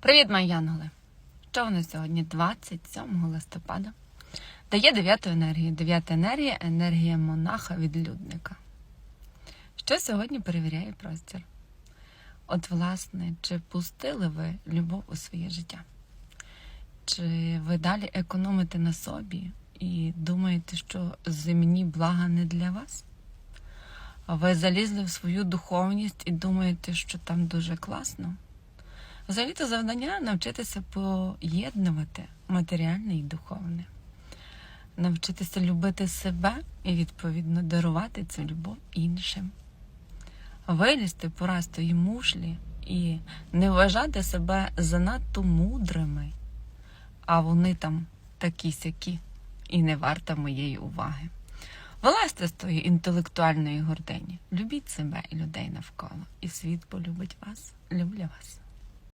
Привіт, мої янголи! Що в нас сьогодні 27 листопада? Дає дев'яту енергію. Дев'ята енергія енергія монаха відлюдника. Що сьогодні перевіряє простір? От, власне, чи пустили ви любов у своє життя? Чи ви далі економите на собі і думаєте, що земні блага не для вас? Ви залізли в свою духовність і думаєте, що там дуже класно? Взагалі-то завдання навчитися поєднувати матеріальне і духовне, навчитися любити себе і, відповідно, дарувати цю любов іншим, вилізти пора з тої мушлі і не вважати себе занадто мудрими, а вони там такі сякі і не варта моєї уваги. Вилазьте з тої інтелектуальної гордині, любіть себе і людей навколо, і світ полюбить вас. Люблю вас.